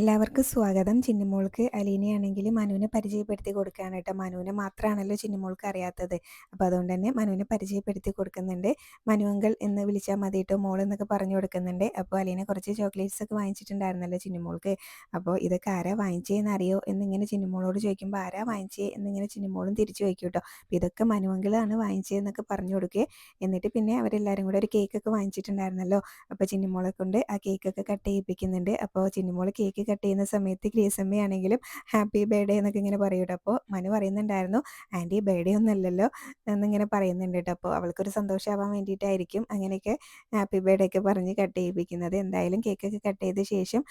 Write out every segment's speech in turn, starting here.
എല്ലാവർക്കും സ്വാഗതം. ചിന്നിമോൾക്ക് അലീനയാണെങ്കിൽ മനുവിനെ പരിചയപ്പെടുത്തി കൊടുക്കുകയാണ് കേട്ടോ. മനുവിനെ മാത്രമാണല്ലോ ചിന്നിമോൾക്ക് അറിയാത്തത്. അപ്പോൾ അതുകൊണ്ട് തന്നെ മനുവിനെ പരിചയപ്പെടുത്തി കൊടുക്കുന്നുണ്ട്. മനുവങ്കൾ എന്ന് വിളിച്ചാൽ മതി കേട്ടോ മോൾ എന്നൊക്കെ പറഞ്ഞു കൊടുക്കുന്നുണ്ട്. അപ്പോൾ അലീന കുറച്ച് ചോക്ലേറ്റ്സ് ഒക്കെ വാങ്ങിച്ചിട്ടുണ്ടായിരുന്നല്ലോ ചിന്നിമോൾക്ക്. അപ്പോൾ ഇതൊക്കെ ആരാ വാങ്ങിച്ചതെന്ന് അറിയോ എന്നിങ്ങനെ ചിന്നിമോളോട് ചോദിക്കുമ്പോൾ ആരാ വാങ്ങിച്ചേ? എന്നിങ്ങനെ ചിന്നിമോളും തിരിച്ചു ചോദിക്കും കേട്ടോ. അപ്പോൾ ഇതൊക്കെ മനുവങ്കളാണ് വാങ്ങിച്ചതെന്നൊക്കെ പറഞ്ഞു കൊടുക്കുക എന്നിട്ട് പിന്നെ അവരെല്ലാവരും കൂടെ ഒരു കേക്കൊക്കെ വാങ്ങിച്ചിട്ടുണ്ടായിരുന്നല്ലോ. അപ്പോൾ ചിന്നിമോളെ കൊണ്ട് ആ കേക്കൊക്കെ കട്ട് ചെയ്യിപ്പിക്കുന്നുണ്ട്. അപ്പോൾ ചിന്നിമോൾ കേക്ക് കട്ട് ചെയ്യുന്ന സമയത്ത് ഗ്രേസമ്മയാണെങ്കിലും ഹാപ്പി ബർത്ത്ഡേ എന്നൊക്കെ ഇങ്ങനെ പറയും കേട്ടോ. അപ്പോൾ മനു പറയുന്നുണ്ടായിരുന്നു ആന്റി ബർത്ത്ഡേ ഒന്നുമല്ലല്ലോ എന്നിങ്ങനെ പറയുന്നുണ്ട് കേട്ടോ. അപ്പോൾ അവൾക്കൊരു സന്തോഷമാവാൻ വേണ്ടിയിട്ടായിരിക്കും അങ്ങനെയൊക്കെ ഹാപ്പി ബർത്ത്ഡേ ഒക്കെ പറഞ്ഞ് കട്ട് ചെയ്യിപ്പിക്കുന്നത്. എന്തായാലും കേക്കൊക്കെ കട്ട് ചെയ്ത ശേഷം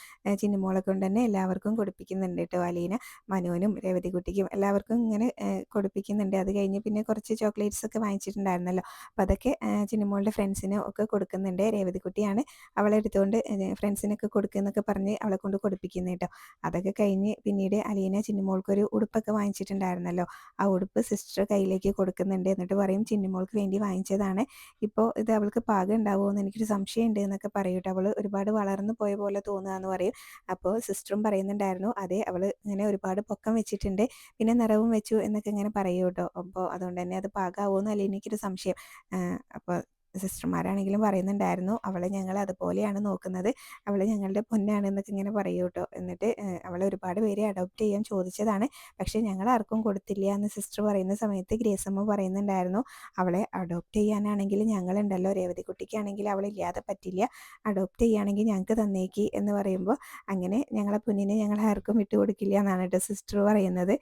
ചിന്നിമോളെ കൊണ്ട് തന്നെ എല്ലാവർക്കും കൊടുപ്പിക്കുന്നുണ്ട് കേട്ടോ. അലീന മനുവിനും രേവതികുട്ടിക്കും എല്ലാവർക്കും ഇങ്ങനെ കൊടുപ്പിക്കുന്നുണ്ട്. അത് കഴിഞ്ഞ് പിന്നെ കുറച്ച് ചോക്ലേറ്റ്സ് ഒക്കെ വാങ്ങിച്ചിട്ടുണ്ടായിരുന്നല്ലോ. അപ്പോൾ അതൊക്കെ ചിന്നിമോളുടെ ഫ്രണ്ട്സിന് ഒക്കെ കൊടുക്കുന്നുണ്ട്. രേവതികുട്ടിയാണ് അവളെടുത്തുകൊണ്ട് ഫ്രണ്ട്സിനൊക്കെ കൊടുക്കുന്നൊക്കെ പറഞ്ഞ് അവളെ കൊണ്ട് കൊടുപ്പിക്കും ഇരിക്കുന്നത് കേട്ടോ അതൊക്കെ കഴിഞ്ഞ് പിന്നീട് അലീന ചിന്നിമോൾക്കൊരു ഉടുപ്പൊക്കെ വാങ്ങിച്ചിട്ടുണ്ടായിരുന്നല്ലോ. ആ ഉടുപ്പ് സിസ്റ്റർ കയ്യിലേക്ക് കൊടുക്കുന്നുണ്ട് എന്നിട്ട് പറയും ചിന്നിമോൾക്ക് വേണ്ടി വാങ്ങിച്ചതാണ്. ഇപ്പോൾ ഇത് അവൾക്ക് പാകം ഉണ്ടാവുമോ എന്ന് എനിക്കൊരു സംശയം ഉണ്ട് എന്നൊക്കെ പറയൂട്ടോ അവൾ ഒരുപാട് വളർന്നു പോയ പോലെ തോന്നുക എന്ന് പറയും. അപ്പോൾ സിസ്റ്ററും പറയുന്നുണ്ടായിരുന്നു അതെ അവൾ ഇങ്ങനെ ഒരുപാട് പൊക്കം വെച്ചിട്ടുണ്ട്. പിന്നെ നിറവും വെച്ചു എന്നൊക്കെ ഇങ്ങനെ പറയൂ കേട്ടോ അപ്പോൾ അതുകൊണ്ട് തന്നെ അത് പാകാവോ എന്നല്ല എനിക്കൊരു സംശയം അപ്പോൾ സിസ്റ്റർമാരാണെങ്കിലും പറയുന്നുണ്ടായിരുന്നു അവളെ ഞങ്ങൾ അതുപോലെയാണ് നോക്കുന്നത് അവളെ ഞങ്ങളുടെ പൊന്നാണ് എന്നൊക്കെ ഇങ്ങനെ പറയൂ കേട്ടോ. എന്നിട്ട് അവളെ ഒരുപാട് പേര് അഡോപ്റ്റ് ചെയ്യാൻ ചോദിച്ചതാണ് പക്ഷേ ഞങ്ങൾ ആർക്കും കൊടുത്തില്ല എന്ന് സിസ്റ്റർ പറയുന്ന സമയത്ത് ഗ്രേസമ്മ പറയുന്നുണ്ടായിരുന്നു അവളെ അഡോപ്റ്റ് ചെയ്യാനാണെങ്കിൽ ഞങ്ങളുണ്ടല്ലോ രേവതി കുട്ടിക്കാണെങ്കിൽ അവളില്ലാതെ പറ്റില്ല അഡോപ്റ്റ് ചെയ്യുകയാണെങ്കിൽ ഞങ്ങൾക്ക് തന്നേക്ക് എന്ന് പറയുമ്പോൾ അങ്ങനെ ഞങ്ങളെ പൊന്നിനെ ഞങ്ങൾ ആർക്കും വിട്ടുകൊടുക്കില്ല എന്നാണ് കേട്ടോ സിസ്റ്റർ പറയുന്നത്.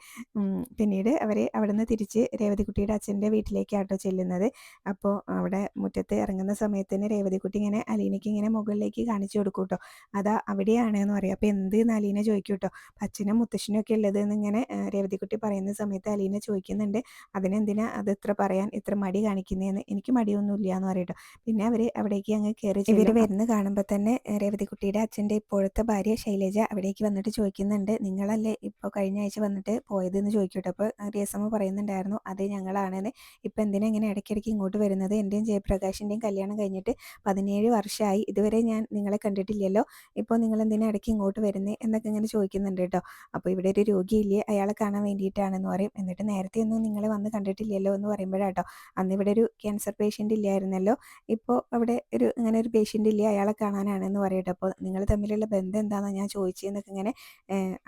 പിന്നീട് അവർ അവിടെ നിന്ന് തിരിച്ച് രേവതിക്കുട്ടിയുടെ അച്ഛന്റെ വീട്ടിലേക്കാട്ടോ ചെല്ലുന്നത്. അപ്പോൾ അവിടെ മുറ്റത്ത് ഇറങ്ങുന്ന സമയത്ത് തന്നെ രേവതിക്കുട്ടി ഇങ്ങനെ അലീനയ്ക്ക് ഇങ്ങനെ മുകളിലേക്ക് കാണിച്ചു കൊടുക്കും കേട്ടോ അതാ അവിടെയാണ് എന്ന് പറയും. അപ്പോൾ എന്ത് എന്ന് അലീന ചോദിക്കും കേട്ടോ അച്ഛനും മുത്തശ്ശനും ഒക്കെ ഉള്ളത് എന്നിങ്ങനെ രേവതിക്കുട്ടി പറയുന്ന സമയത്ത് അലീന ചോദിക്കുന്നുണ്ട്. അതിനെന്തിനാ അത് ഇത്ര പറയാൻ ഇത്ര മടി കാണിക്കുന്നതെന്ന് എനിക്ക് മടിയൊന്നുമില്ല എന്ന് പറയട്ടോ പിന്നെ അവർ അവിടേക്ക് അങ്ങ് കയറി ഇവർ വരുന്ന കാണുമ്പോൾ തന്നെ രേവതിക്കുട്ടിയുടെ അച്ഛന്റെ ഇപ്പോഴത്തെ ഭാര്യ ശൈലജ അവിടേക്ക് വന്നിട്ട് ചോദിക്കുന്നുണ്ട്. നിങ്ങളല്ലേ ഇപ്പോൾ കഴിഞ്ഞ ആഴ്ച വന്നിട്ട് പോയത്? എന്ന് ചോദിക്കട്ടോ അപ്പോൾ രേസമ്മ പറയുന്നുണ്ടായിരുന്നു അത് ഞങ്ങളാണെന്ന്. ഇപ്പം എന്തിനാ ഇങ്ങനെ ഇടയ്ക്കിടയ്ക്ക് ഇങ്ങോട്ട് വരുന്നത്? എന്റെയും ജയപ്രകാശ് പ്രകാശിന്റെയും കല്യാണം കഴിഞ്ഞിട്ട് പതിനേഴ് വർഷമായി ഇതുവരെ ഞാൻ നിങ്ങളെ കണ്ടിട്ടില്ലല്ലോ. ഇപ്പോൾ നിങ്ങൾ എന്തിനാ ഇടയ്ക്ക് ഇങ്ങോട്ട് വരുന്നത് എന്നൊക്കെ ഇങ്ങനെ ചോദിക്കുന്നുണ്ട് കേട്ടോ. അപ്പോൾ ഇവിടെ ഒരു രോഗിയില്ലേ? അയാളെ കാണാൻ വേണ്ടിയിട്ടാണെന്ന് പറയും. എന്നിട്ട് നേരത്തെ ഒന്നും നിങ്ങളെ വന്ന് കണ്ടിട്ടില്ലല്ലോ എന്ന് പറയുമ്പോഴാട്ടോ. അന്ന് ഇവിടെ ഒരു ക്യാൻസർ പേഷ്യന്റ് ഇല്ലായിരുന്നല്ലോ. ഇപ്പോൾ അവിടെ ഒരു ഇങ്ങനെ ഒരു പേഷ്യന്റ് ഇല്ലേ? അയാളെ കാണാനാണെന്ന് പറയട്ടെ അപ്പോൾ നിങ്ങൾ തമ്മിലുള്ള ബന്ധം എന്താണെന്ന് ഞാൻ ചോദിച്ചതെന്നൊക്കെ ഇങ്ങനെ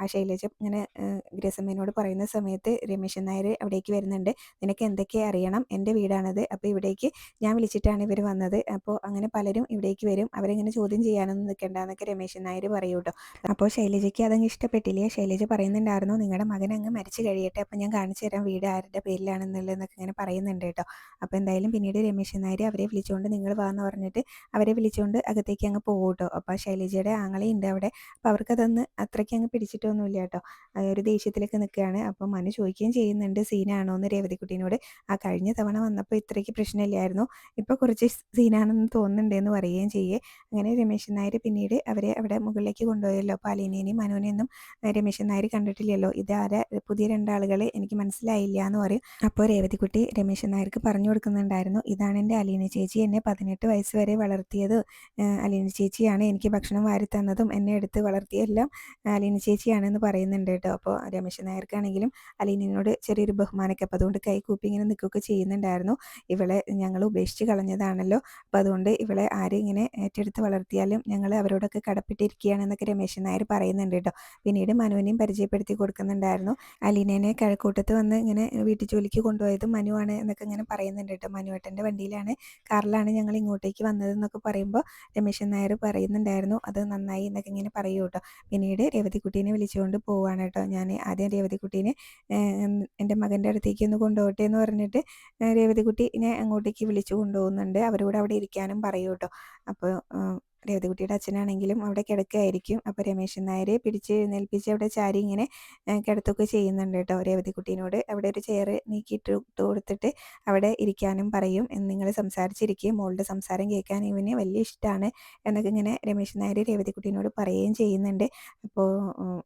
ആ ശൈലജ ഇങ്ങനെ ഗ്രസമ്മേനോട് പറയുന്ന സമയത്ത് രമേശൻ നായർ അവിടേക്ക് വരുന്നുണ്ട്. നിനക്ക് എന്തൊക്കെ അറിയണം? എന്റെ വീടാണത്. അപ്പോൾ ഇവിടേക്ക് ഞാൻ വിളിച്ചിട്ട് ആയിട്ടാണ് ഇവർ വന്നത്. അപ്പോൾ അങ്ങനെ പലരും ഇവിടേക്ക് വരും. അവരെങ്ങനെ ചോദ്യം ചെയ്യാനൊന്നും നിൽക്കണ്ട എന്നൊക്കെ രമേശൻ നായർ പറയൂ കേട്ടോ അപ്പോൾ ശൈലജയ്ക്ക് അതങ്ങ് ഇഷ്ടപ്പെട്ടില്ല. ശൈലജ പറയുന്നുണ്ടായിരുന്നു നിങ്ങളുടെ മകൻ അങ്ങ് മരിച്ചു കഴിയട്ടെ. അപ്പോൾ ഞാൻ കാണിച്ചു തരാം വീട് ആരുടെ പേരിലാണെന്നുള്ളതെന്നൊക്കെ ഇങ്ങനെ പറയുന്നുണ്ട് കേട്ടോ. അപ്പോൾ എന്തായാലും പിന്നീട് രമേശൻ നായർ അവരെ വിളിച്ചുകൊണ്ട് നിങ്ങൾ വാന്ന് പറഞ്ഞിട്ട് അവരെ വിളിച്ചുകൊണ്ട് അകത്തേക്ക് അങ്ങ് പോകും കേട്ടോ. അപ്പോൾ ശൈലജയുടെ ആങ്ങളെയുണ്ട് അവിടെ. അപ്പോൾ അവർക്കതൊന്ന് അത്രയ്ക്ക് അങ്ങ് പിടിച്ചിട്ടൊന്നുമില്ല കേട്ടോ. ഒരു ദേഷ്യത്തിലൊക്കെ നിൽക്കുകയാണ്. അപ്പോൾ മനു ചോദിക്കുകയും ചെയ്യുന്നുണ്ട് സീനാണോ? എന്ന് രേവതിക്കുട്ടീനോട്. ആ കഴിഞ്ഞ തവണ വന്നപ്പോൾ ഇത്രയ്ക്ക് പ്രശ്നമില്ലായിരുന്നു. ഇപ്പോൾ കുറച്ച് സീനാണെന്ന് തോന്നുന്നുണ്ട് എന്ന് പറയുകയും ചെയ്യേ. അങ്ങനെ രമേശൻ നായർ പിന്നീട് അവരെ അവിടെ മുകളിലേക്ക് കൊണ്ടുപോയല്ലോ. അപ്പോൾ അലീനേനെയും മനുവിനെയൊന്നും രമേശൻ നായർ കണ്ടിട്ടില്ലല്ലോ. ഇതാരെ പുതിയ രണ്ടാളുകളെ എനിക്ക് മനസ്സിലായില്ല എന്ന് പറയും. അപ്പോൾ രേവതിക്കുട്ടി രമേശൻ നായർക്ക് പറഞ്ഞു കൊടുക്കുന്നുണ്ടായിരുന്നു. ഇതാണ് എന്റെ അലീന ചേച്ചി. എന്നെ പതിനെട്ട് വയസ്സ് വരെ വളർത്തിയത്. അലീന ചേച്ചിയാണ്. എനിക്ക് ഭക്ഷണം വാരി തന്നതും എന്നെ എടുത്ത് വളർത്തിയെല്ലാം അലീന ചേച്ചിയാണെന്ന് പറയുന്നുണ്ട് കേട്ടോ. അപ്പോൾ രമേശൻ നായർക്കാണെങ്കിലും അലീനോട് ചെറിയൊരു ബഹുമാനമൊക്കെ അപ്പോൾ അതുകൊണ്ട് കൈ കൂപ്പി ഇങ്ങനെ നിൽക്കുകയൊക്കെ ചെയ്യുന്നുണ്ടായിരുന്നു. ഇവളെ ഞങ്ങൾ ഉപേക്ഷിച്ച് കളഞ്ഞതാണല്ലോ അപ്പോൾ അതുകൊണ്ട് ഇവളെ ആരും ഇങ്ങനെ ഏറ്റെടുത്ത് വളർത്തിയാലും ഞങ്ങൾ അവരോടൊക്കെ കടപ്പെട്ടിരിക്കുകയാണെന്നൊക്കെ രമേശൻ നായർ പറയുന്നുണ്ട് കേട്ടോ. പിന്നീട് മനുവിനെയും പരിചയപ്പെടുത്തി കൊടുക്കുന്നുണ്ടായിരുന്നു. അലീനേനെ കഴക്കൂട്ടത്ത് വന്ന് ഇങ്ങനെ വീട്ടു ജോലിക്ക് കൊണ്ടുപോയത് മനുവാണ് എന്നൊക്കെ ഇങ്ങനെ പറയുന്നുണ്ട് കേട്ടോ. മനുവേട്ടന്റെ വണ്ടിയിലാണ് കാറിലാണ് ഞങ്ങൾ ഇങ്ങോട്ടേക്ക് വന്നതെന്നൊക്കെ പറയുമ്പോൾ രമേശൻ നായർ പറയുന്നുണ്ടായിരുന്നു അത് നന്നായി എന്നൊക്കെ ഇങ്ങനെ പറയൂ കേട്ടോ. പിന്നീട് രേവതിക്കുട്ടീനെ വിളിച്ചുകൊണ്ട് പോവുകയാണ് കേട്ടോ. ഞാൻ ആദ്യം രേവതിക്കുട്ടീനെ എന്റെ മകന്റെ അടുത്തേക്ക് ഒന്ന് കൊണ്ടുപോകട്ടെ എന്ന് പറഞ്ഞിട്ട് രേവതിക്കുട്ടിനെ അങ്ങോട്ടേക്ക് വിളിച്ചു കൊണ്ടുപോകുന്നുണ്ട് അവരോട് അവിടെ ഇരിക്കാനും പറയൂ കേട്ടോ അപ്പോൾ രേവതികുട്ടിയുടെ അച്ഛനാണെങ്കിലും അവിടെ കിടക്കുകയായിരിക്കും. അപ്പോൾ രമേശൻ നായരെ പിടിച്ച് എഴുന്നേൽപ്പിച്ച് അവിടെ ചാരി ഇങ്ങനെ കിടത്തൊക്കെ ചെയ്യുന്നുണ്ട് കേട്ടോ രേവതികുട്ടീനോട് അവിടെ ഒരു ചെയർ നീക്കിയിട്ട് കൊടുത്തിട്ട് അവിടെ ഇരിക്കാനും പറയും. നിങ്ങൾ സംസാരിച്ചിരിക്കുകയും മോളുടെ സംസാരം കേൾക്കാൻ ഇവന് വലിയ ഇഷ്ടമാണ് എന്നൊക്കെ ഇങ്ങനെ രമേശൻ നായർ രേവതികുട്ടീനോട് പറയുകയും ചെയ്യുന്നുണ്ട്. അപ്പോൾ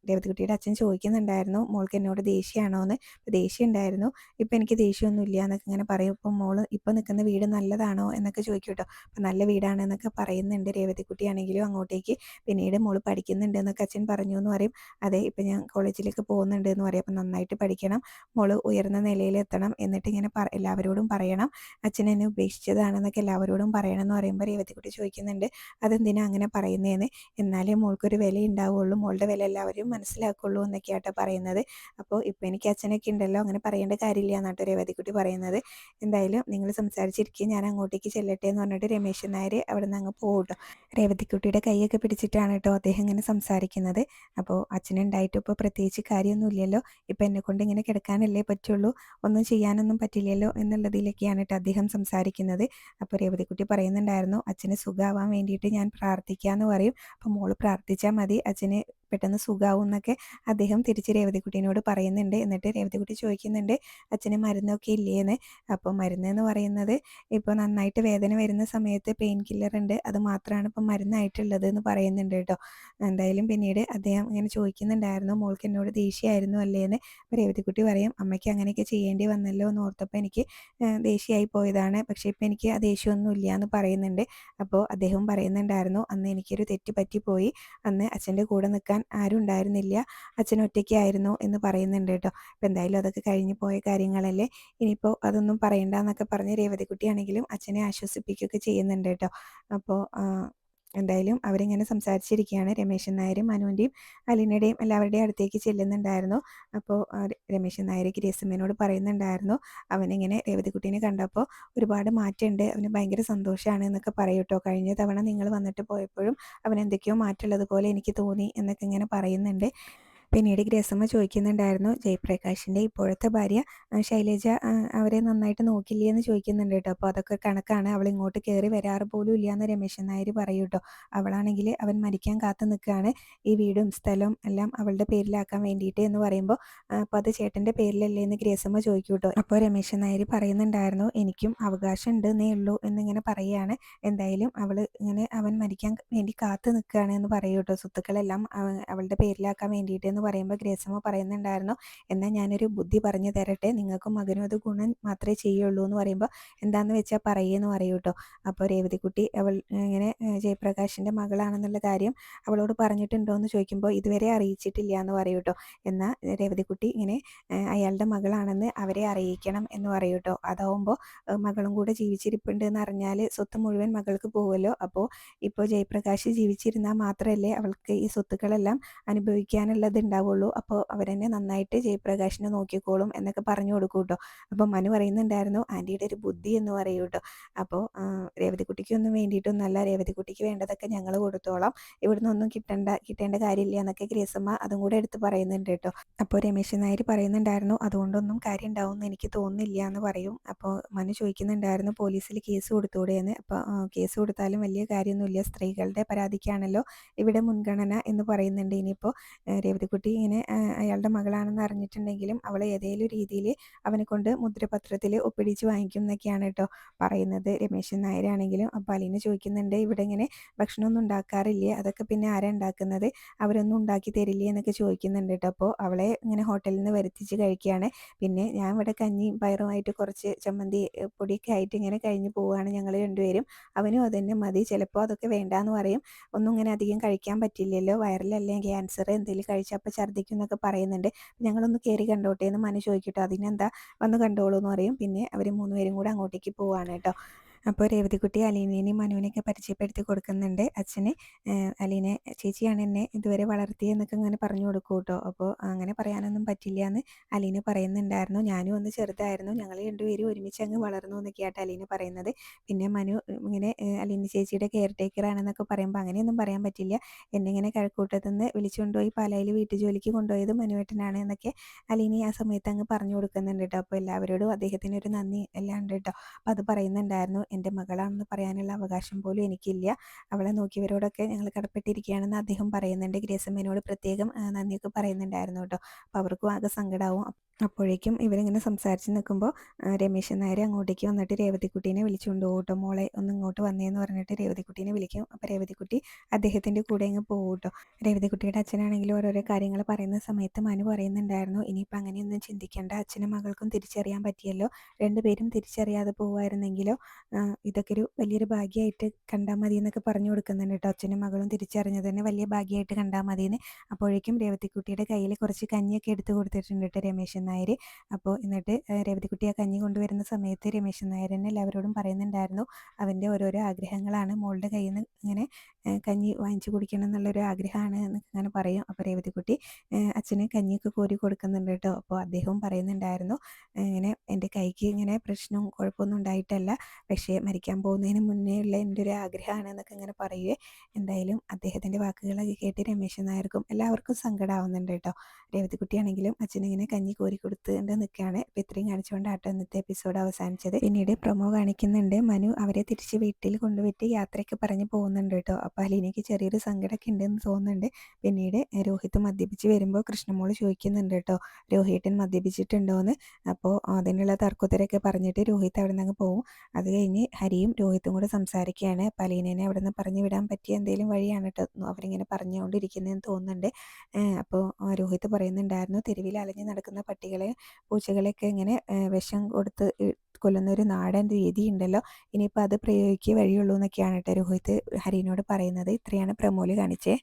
രേവതികുട്ടിയുടെ അച്ഛൻ ചോദിക്കുന്നുണ്ടായിരുന്നു മോൾക്ക് എന്നോട് ദേഷ്യമാണോ എന്ന്? ദേഷ്യം ഉണ്ടായിരുന്നു ഇപ്പം എനിക്ക് ദേഷ്യമൊന്നുമില്ല എന്നൊക്കെ ഇങ്ങനെ പറയും. ഇപ്പം മോൾ ഇപ്പം നിൽക്കുന്ന വീട് നല്ലതാണോ? എന്നൊക്കെ ചോദിക്കും കേട്ടോ. നല്ല വീടാണെന്നൊക്കെ പറയുന്നുണ്ട് രേവതി രേവതിക്കുട്ടിയാണെങ്കിലും അങ്ങോട്ടേക്ക് പിന്നീട് മോൾ പഠിക്കുന്നുണ്ട് എന്നൊക്കെ അച്ഛൻ പറഞ്ഞു എന്ന് പറയും. അതെ ഇപ്പം ഞാൻ കോളേജിലേക്ക് പോകുന്നുണ്ട് എന്ന് പറയും. അപ്പം നന്നായിട്ട് പഠിക്കണം. മോൾ ഉയർന്ന നിലയിൽ എത്തണം എന്നിട്ട് ഇങ്ങനെ എല്ലാവരോടും പറയണം. അച്ഛൻ എന്നെ ഉപേക്ഷിച്ചതാണെന്നൊക്കെ എല്ലാവരോടും പറയണം എന്ന് പറയുമ്പോൾ രേവതിക്കുട്ടി ചോദിക്കുന്നുണ്ട്. അതെന്തിനാ അങ്ങനെ പറയുന്നതെന്ന് എന്നാലേ മോൾക്കൊരു വില ഉണ്ടാവുള്ളൂ മോളുടെ വില എല്ലാവരും മനസ്സിലാക്കുള്ളൂ എന്നൊക്കെയാട്ടോ പറയുന്നത്. അപ്പോൾ ഇപ്പൊ എനിക്ക് അച്ഛനൊക്കെ ഉണ്ടല്ലോ അങ്ങനെ പറയേണ്ട കാര്യമില്ല എന്നാട്ടോ രേവതിക്കുട്ടി പറയുന്നത്. എന്തായാലും നിങ്ങൾ സംസാരിച്ചിരിക്കുക ഞാൻ അങ്ങോട്ടേക്ക് ചെല്ലട്ടെ എന്ന് പറഞ്ഞിട്ട് രമേശൻ നായർ അവിടെ നിന്ന് അങ്ങ് പോകട്ടോ രേവതിക്കുട്ടിയുടെ കൈയൊക്കെ പിടിച്ചിട്ടാണ് കേട്ടോ അദ്ദേഹം ഇങ്ങനെ സംസാരിക്കുന്നത്. അപ്പോൾ അച്ഛനുണ്ടായിട്ട് ഇപ്പോൾ പ്രത്യേകിച്ച് കാര്യമൊന്നുമില്ലല്ലോ. എന്നെ കൊണ്ട് ഇങ്ങനെ കിടക്കാനല്ലേ പറ്റുള്ളൂ. ഒന്നും ചെയ്യാനൊന്നും പറ്റില്ലല്ലോ എന്നുള്ളതിലൊക്കെയാണ് കേട്ടോ അദ്ദേഹം സംസാരിക്കുന്നത്. അപ്പോൾ രേവതിക്കുട്ടി പറയുന്നുണ്ടായിരുന്നു അച്ഛന് സുഖമാവാൻ വേണ്ടിയിട്ട് ഞാൻ പ്രാർത്ഥിക്കാമെന്ന് പറയും. അപ്പോൾ മോൾ പ്രാർത്ഥിച്ചാൽ മതി. അച്ഛന് പെട്ടെന്ന് സുഖാവും എന്നൊക്കെ അദ്ദേഹം തിരിച്ച് രേവതിക്കുട്ടീനോട് പറയുന്നുണ്ട്. എന്നിട്ട് രേവതിക്കുട്ടി ചോദിക്കുന്നുണ്ട് അച്ഛന് മരുന്നൊക്കെ ഇല്ലേ എന്ന് അപ്പോൾ മരുന്ന് എന്ന് പറയുന്നത് ഇപ്പോൾ നന്നായിട്ട് വേദന വരുന്ന സമയത്ത് പെയിൻ കില്ലർ ഉണ്ട്. അത് മാത്രമാണ് ഇപ്പം മരുന്നായിട്ടുള്ളത് എന്ന് പറയുന്നുണ്ട് കേട്ടോ. എന്തായാലും പിന്നീട് അദ്ദേഹം ഇങ്ങനെ ചോദിക്കുന്നുണ്ടായിരുന്നു മോൾക്ക് എന്നോട് ദേഷ്യമായിരുന്നു അല്ലേന്ന് അപ്പോൾ രേവതിക്കുട്ടി പറയും അമ്മയ്ക്ക് അങ്ങനെയൊക്കെ ചെയ്യേണ്ടി വന്നല്ലോ എന്ന് ഓർത്തപ്പോൾ എനിക്ക് ദേഷ്യമായി പോയതാണ്. പക്ഷേ ഇപ്പം എനിക്ക് ആ ദേഷ്യമൊന്നും ഇല്ല എന്ന് പറയുന്നുണ്ട്. അപ്പോൾ അദ്ദേഹം പറയുന്നുണ്ടായിരുന്നു അന്ന് എനിക്കൊരു തെറ്റ് പറ്റിപ്പോയി. അന്ന് അച്ഛന്റെ കൂടെ നിൽക്കാൻ ആരും ഉണ്ടായിരുന്നില്ല. അച്ഛൻ ഒറ്റയ്ക്കായിരുന്നു എന്ന് പറയുന്നുണ്ട് കേട്ടോ. അപ്പോൾ എന്തായാലും അതൊക്കെ കഴിഞ്ഞു പോയ കാര്യങ്ങളല്ലേ? ഇനിയിപ്പോൾ അതൊന്നും പറയണ്ട എന്നൊക്കെ പറഞ്ഞ് രേവതിക്കുട്ടിയാണെങ്കിലും അച്ഛനെ ആശ്വസിപ്പിക്കുകയൊക്കെ ചെയ്യുന്നുണ്ട് കേട്ടോ. അപ്പോൾ എന്തായാലും അവരിങ്ങനെ സംസാരിച്ചിരിക്കുകയാണ് രമേശൻ നായരും മനുവിന്റെയും അലീനയുടെയും എല്ലാവരുടെയും അടുത്തേക്ക് ചെല്ലുന്നുണ്ടായിരുന്നു. അപ്പോൾ രമേശൻ നായർ ഗ്രേസമ്മേനോട് പറയുന്നുണ്ടായിരുന്നു അവനിങ്ങനെ രേവതിക്കുട്ടീനെ കണ്ടപ്പോൾ ഒരുപാട് മാറ്റമുണ്ട് അവന് ഭയങ്കര സന്തോഷമാണ് എന്നൊക്കെ പറയൂട്ടോ. കഴിഞ്ഞ തവണ നിങ്ങൾ വന്നിട്ട് പോയപ്പോഴും അവൻ എന്തൊക്കെയോ മാറ്റമുള്ളതുപോലെ എനിക്ക് തോന്നി എന്നൊക്കെ ഇങ്ങനെ പറയുന്നുണ്ട്. പിന്നീട് ഗ്രേസമ്മ ചോദിക്കുന്നുണ്ടായിരുന്നു ജയപ്രകാശിന്റെ ഇപ്പോഴത്തെ ഭാര്യ ശൈലജ അവരെ നന്നായിട്ട് നോക്കില്ലേ? എന്ന് ചോദിക്കുന്നുണ്ട് കേട്ടോ. അപ്പോൾ അതൊക്കെ കണക്കാണ്. അവൾ ഇങ്ങോട്ട് കയറി വരാറ് പോലും ഇല്ല എന്ന് രമേശൻ നായർ പറയും കേട്ടോ. അവളാണെങ്കിൽ അവൻ മരിക്കാൻ കാത്തു നിൽക്കുകയാണ്. ഈ വീടും സ്ഥലവും എല്ലാം അവളുടെ പേരിലാക്കാൻ വേണ്ടിയിട്ട് എന്ന് പറയുമ്പോൾ അപ്പോൾ അത് ചേട്ടന്റെ പേരിലല്ലേ എന്ന് ഗ്രേസമ്മ ചോദിക്കും കേട്ടോ. അപ്പോൾ രമേശൻ നായർ പറയുന്നുണ്ടായിരുന്നു എനിക്കും അവകാശം ഉണ്ട് എന്നേ ഉള്ളൂ എന്നിങ്ങനെ പറയുകയാണ്. എന്തായാലും അവൾ ഇങ്ങനെ അവൻ മരിക്കാൻ വേണ്ടി കാത്തു നിൽക്കുകയാണ് എന്ന് പറയൂ കേട്ടോ. സ്വത്തുക്കളെല്ലാം അവളുടെ പേരിലാക്കാൻ വേണ്ടിയിട്ട് എന്ന് പറയുമ്പോൾ ഗ്രേസമ്മ പറയുന്നുണ്ടായിരുന്നു. എന്നാൽ ഞാനൊരു ബുദ്ധി പറഞ്ഞു തരട്ടെ നിങ്ങൾക്കും മകനും അത് ഗുണം മാത്രമേ ചെയ്യുള്ളൂ എന്ന് പറയുമ്പോൾ എന്താണെന്ന് വെച്ചാൽ പറയുമെന്ന് പറയൂ കേട്ടോ അപ്പോൾ രേവതിക്കുട്ടി അവൾ ഇങ്ങനെ ജയപ്രകാശിന്റെ മകളാണെന്നുള്ള കാര്യം അവളോട് പറഞ്ഞിട്ടുണ്ടോ എന്ന് ചോദിക്കുമ്പോൾ ഇതുവരെ അറിയിച്ചിട്ടില്ല എന്ന് പറയൂ കേട്ടോ എന്നാൽ രേവതിക്കുട്ടി ഇങ്ങനെ അയാളുടെ മകളാണെന്ന് അവരെ അറിയിക്കണം എന്ന് പറയൂ കേട്ടോ അതാവുമ്പോൾ മകളും കൂടെ ജീവിച്ചിരിപ്പുണ്ട് എന്ന് അറിഞ്ഞാൽ സ്വത്ത് മുഴുവൻ മകൾക്ക് പോകുമല്ലോ അപ്പോൾ ഇപ്പോൾ ജയപ്രകാശ് ജീവിച്ചിരുന്നാൽ മാത്രമല്ലേ അവൾക്ക് ഈ സ്വത്തുക്കളെല്ലാം അനുഭവിക്കാനുള്ളത് ഉണ്ടാവുള്ളൂ. അപ്പോൾ അവരെന്നെ നന്നായിട്ട് ജയപ്രകാശിനെ നോക്കിക്കോളും എന്നൊക്കെ പറഞ്ഞു കൊടുക്കും കേട്ടോ അപ്പോൾ മനു പറയുന്നുണ്ടായിരുന്നു ആന്റിയുടെ ഒരു ബുദ്ധി എന്ന് പറയൂ കേട്ടോ അപ്പോൾ രേവതിക്കുട്ടിക്കൊന്നും വേണ്ടിയിട്ടൊന്നല്ല രേവതിക്കുട്ടിക്ക് വേണ്ടതൊക്കെ ഞങ്ങൾ കൊടുത്തോളാം. ഇവിടുന്ന് ഒന്നും കിട്ടേണ്ട കിട്ടേണ്ട കാര്യമില്ല എന്നൊക്കെ ഗ്രേസമ്മ അതും കൂടെ എടുത്ത് പറയുന്നുണ്ട് കേട്ടോ. അപ്പോൾ രമേശൻ നായർ പറയുന്നുണ്ടായിരുന്നു അതുകൊണ്ടൊന്നും കാര്യം ഉണ്ടാവും എന്ന് എനിക്ക് തോന്നുന്നില്ല എന്ന് പറയും. അപ്പോൾ മനു ചോദിക്കുന്നുണ്ടായിരുന്നു പോലീസിൽ കേസ് കൊടുത്തൂടെ എന്ന് അപ്പോൾ കേസ് കൊടുത്താലും വലിയ കാര്യമൊന്നുമില്ല. സ്ത്രീകളുടെ പരാതിക്കാണല്ലോ ഇവിടെ മുൻഗണന എന്ന് പറയുന്നുണ്ട്. ഇനിയിപ്പോൾ രേവതിക്കുട്ടി കുട്ടി ഇങ്ങനെ അയാളുടെ മകളാണെന്ന് അറിഞ്ഞിട്ടുണ്ടെങ്കിലും അവളെ ഏതെങ്കിലും രീതിയിൽ അവനെ കൊണ്ട് മുദ്രപത്രത്തിൽ ഒപ്പിടിച്ച് വാങ്ങിക്കും എന്നൊക്കെയാണ് കേട്ടോ പറയുന്നത്. രമേശൻ നായരാണെങ്കിലും അപ്പോൾ അലീന ചോദിക്കുന്നുണ്ട് ഇവിടെ ഇങ്ങനെ ഭക്ഷണമൊന്നും ഉണ്ടാക്കാറില്ലേ? അതൊക്കെ പിന്നെ ആരാ ഉണ്ടാക്കുന്നത്? അവരൊന്നും ഉണ്ടാക്കി തരില്ലേ? എന്നൊക്കെ ചോദിക്കുന്നുണ്ട് കേട്ടോ അപ്പോൾ അവളെ ഇങ്ങനെ ഹോട്ടലിൽ നിന്ന് വരുത്തിച്ച് കഴിക്കുകയാണ്. പിന്നെ ഞാൻ ഇവിടെ കഞ്ഞി പയറുമായിട്ട് കുറച്ച് ചമ്മന്തി പൊടിയൊക്കെ ആയിട്ട് ഇങ്ങനെ കഴിഞ്ഞ് പോവുകയാണ് ഞങ്ങൾ രണ്ടുപേരും. അവനും അതന്നെ മതി ചിലപ്പോൾ അതൊക്കെ വേണ്ടാന്ന് പറയും. ഒന്നും ഇങ്ങനെ അധികം കഴിക്കാൻ പറ്റില്ലല്ലോ? വയറിലല്ലേ ക്യാൻസർ എന്തെങ്കിലും കഴിച്ചാൽ അപ്പോൾ ഛർദ്ദിക്കും എന്നൊക്കെ പറയുന്നുണ്ട്. ഞങ്ങളൊന്ന് കയറി കണ്ടോട്ടെ എന്ന് മനു ചോദിക്കട്ടോ. അതിനെന്താ? വന്ന് കണ്ടോളൂ എന്ന് പറയും. പിന്നെ അവർ മൂന്നുപേരും കൂടെ അങ്ങോട്ടേക്ക് പോവാണ് കേട്ടോ. അപ്പോൾ രേവതിക്കുട്ടി അലീനേനെയും മനുവിനെയൊക്കെ പരിചയപ്പെടുത്തി കൊടുക്കുന്നുണ്ട് അച്ഛന്. അലീനെ ചേച്ചിയാണ് എന്നെ ഇതുവരെ വളർത്തിയെന്നൊക്കെ ഇങ്ങനെ പറഞ്ഞു കൊടുക്കും കേട്ടോ. അപ്പോൾ അങ്ങനെ പറയാനൊന്നും പറ്റില്ല എന്ന് അലീന പറയുന്നുണ്ടായിരുന്നു. ഞാനും ഒന്ന് ചെറുതായിരുന്നു. ഞങ്ങൾ രണ്ടുപേരും ഒരുമിച്ച് അങ്ങ് വളർന്നു എന്നൊക്കെയായിട്ട് അലീന പറയുന്നത്. പിന്നെ മനു ഇങ്ങനെ അലീന ചേച്ചിയുടെ കെയർ ടേക്കർ ആണെന്നൊക്കെ പറയുമ്പോൾ അങ്ങനെയൊന്നും പറയാൻ പറ്റില്ല. എന്നിങ്ങനെ കഴക്കൂട്ടത്തു നിന്ന് വിളിച്ചുകൊണ്ടുപോയി പാലയിൽ വീട്ടു ജോലിക്ക് കൊണ്ടുപോയത് മനുവേട്ടനാണ് എന്നൊക്കെ അലീന ആ സമയത്ത് അങ്ങ് പറഞ്ഞു കൊടുക്കുന്നുണ്ട് കേട്ടോ. അപ്പോൾ എല്ലാവരോടും അദ്ദേഹത്തിന് ഒരു നന്ദി എല്ലാം ഉണ്ട് കേട്ടോ. അപ്പോൾ അത് പറയുന്നുണ്ടായിരുന്നു. എന്റെ മകളാണെന്ന് പറയാനുള്ള അവകാശം പോലും എനിക്കില്ല. അവളെ നോക്കിയവരോടൊക്കെ ഞങ്ങൾ കടപ്പെട്ടിരിക്കുകയാണെന്ന് അദ്ദേഹം പറയുന്നുണ്ട്. ഗ്രേസമ്മേനോട് പ്രത്യേകം നന്ദിയൊക്കെ പറയുന്നുണ്ടായിരുന്നു കേട്ടോ. അപ്പോൾ അവർക്കും ആകെ സങ്കടമാവും അപ്പോഴേക്കും ഇവരിങ്ങനെ സംസാരിച്ച് നിൽക്കുമ്പോൾ രമേശൻ നായർ അങ്ങോട്ടേക്ക് വന്നിട്ട് രേവതിക്കുട്ടീനെ വിളിച്ചുകൊണ്ട് പോകട്ടോ മോളെ ഒന്ന് ഇങ്ങോട്ട് വന്നേന്ന് പറഞ്ഞിട്ട് രേവതിക്കുട്ടീനെ വിളിക്കും. അപ്പോൾ രേവതിക്കുട്ടി അദ്ദേഹത്തിന്റെ കൂടെ അങ്ങ് പോകും കേട്ടോ. രേവതിക്കുട്ടിയുടെ അച്ഛനാണെങ്കിൽ ഓരോരോ കാര്യങ്ങൾ പറയുന്ന സമയത്ത് മനു പറയുന്നുണ്ടായിരുന്നു ഇനിയിപ്പോൾ അങ്ങനെയൊന്നും ചിന്തിക്കേണ്ട. അച്ഛനും മകൾക്കും തിരിച്ചറിയാൻ പറ്റിയല്ലോ. രണ്ടുപേരും തിരിച്ചറിയാതെ പോകുമായിരുന്നെങ്കിലോ ഇതൊക്കെ ഒരു വലിയൊരു ഭാഗ്യമായിട്ട് കണ്ടാൽ മതി എന്നൊക്കെ പറഞ്ഞു കൊടുക്കുന്നുണ്ട് കേട്ടോ അച്ഛനും മകളും തിരിച്ചറിഞ്ഞത് തന്നെ വലിയ ഭാഗ്യമായിട്ട് കണ്ടാൽ മതിയെന്ന് അപ്പോഴേക്കും രേവതിക്കുട്ടിയുടെ കയ്യിൽ കുറച്ച് കഞ്ഞിയൊക്കെ എടുത്ത് കൊടുത്തിട്ടുണ്ട് കേട്ടോ രമേശൻ നായർ. അപ്പോൾ എന്നിട്ട് രേവതിക്കുട്ടി ആ കഞ്ഞി കൊണ്ടുവരുന്ന സമയത്ത് രമേശൻ നായർ തന്നെ എല്ലാവരോടും പറയുന്നുണ്ടായിരുന്നു. അവന്റെ ഓരോരോ ആഗ്രഹങ്ങളാണ് മോളുടെ കയ്യിൽ നിന്ന് ഇങ്ങനെ കഞ്ഞി വാങ്ങിച്ചു കുടിക്കണം എന്നുള്ളൊരു ആഗ്രഹമാണ് എന്ന് അങ്ങനെ പറയും. അപ്പോൾ രേവതിക്കുട്ടി അച്ഛന് കഞ്ഞിയൊക്കെ കോരി കൊടുക്കുന്നുണ്ട് കേട്ടോ അപ്പോൾ അദ്ദേഹവും പറയുന്നുണ്ടായിരുന്നു ഇങ്ങനെ എന്റെ കൈക്ക് ഇങ്ങനെ പ്രശ്നവും കുഴപ്പമൊന്നും ഉണ്ടായിട്ടല്ല. പക്ഷേ മരിക്കാൻ പോകുന്നതിന് മുന്നേ ഉള്ള എന്റെ ഒരു ആഗ്രഹമാണ് എന്നൊക്കെ ഇങ്ങനെ പറയുകയെ എന്തായാലും അദ്ദേഹത്തിന്റെ വാക്കുകളൊക്കെ കേട്ട് രമേശൻ നായർക്കും എല്ലാവർക്കും സങ്കടമാവുന്നുണ്ട് കേട്ടോ. രേവതിക്കുട്ടിയാണെങ്കിലും അച്ഛനിങ്ങനെ കഞ്ഞി കോരി കൊടുത്തുകൊണ്ട് നിൽക്കുകയാണ്. ഇപ്പം ഇത്രയും കാണിച്ചുകൊണ്ട് ആട്ടോ ഇന്നത്തെ എപ്പിസോഡ് അവസാനിച്ചത്. പിന്നീട് പ്രൊമോ കാണിക്കുന്നുണ്ട്. മനു അവരെ തിരിച്ച് വീട്ടിൽ കൊണ്ടുപോയിട്ട് യാത്രയ്ക്ക് പറഞ്ഞ് പോകുന്നുണ്ട് കേട്ടോ. അപ്പോൾ അലീനയ്ക്ക് ചെറിയൊരു സങ്കടമൊക്കെ ഉണ്ടെന്ന് തോന്നുന്നുണ്ട്. പിന്നീട് രോഹിത് മദ്യപിച്ച് വരുമ്പോൾ കൃഷ്ണമോൾ ചോദിക്കുന്നുണ്ട് കേട്ടോ. രോഹിട്ടൻ മദ്യപിച്ചിട്ടുണ്ടോ എന്ന് അപ്പോൾ അതിനുള്ള തർക്കത്തരൊക്കെ പറഞ്ഞിട്ട് രോഹിത് അവിടെ നിന്ന് പോകും അത് കഴിഞ്ഞ് ഹരിയും രോഹിത്തും കൂടെ സംസാരിക്കുകയാണ് പലീനേനെ അവിടെ നിന്ന് പറഞ്ഞു വിടാൻ പറ്റിയ എന്തെങ്കിലും വഴിയാണ് കേട്ടോ അവരിങ്ങനെ പറഞ്ഞുകൊണ്ടിരിക്കുന്നതെന്ന് തോന്നുന്നുണ്ട്. അപ്പോൾ രോഹിത് പറയുന്നുണ്ടായിരുന്നു തെരുവിൽ അലഞ്ഞു നടക്കുന്ന പട്ടികളെ പൂച്ചകളെയൊക്കെ ഇങ്ങനെ വിഷം കൊടുത്ത് കൊല്ലുന്ന ഒരു നാടൻ രീതി ഉണ്ടല്ലോ ഇനിയിപ്പോൾ അത് പ്രയോഗിക്കുക വഴിയുള്ളൂ എന്നൊക്കെയാണ് കേട്ടോ രോഹിത് ഹരിനോട് പറയുന്നത്. ഇത്രയാണ് പ്രമോൽ കാണിച്ചേ.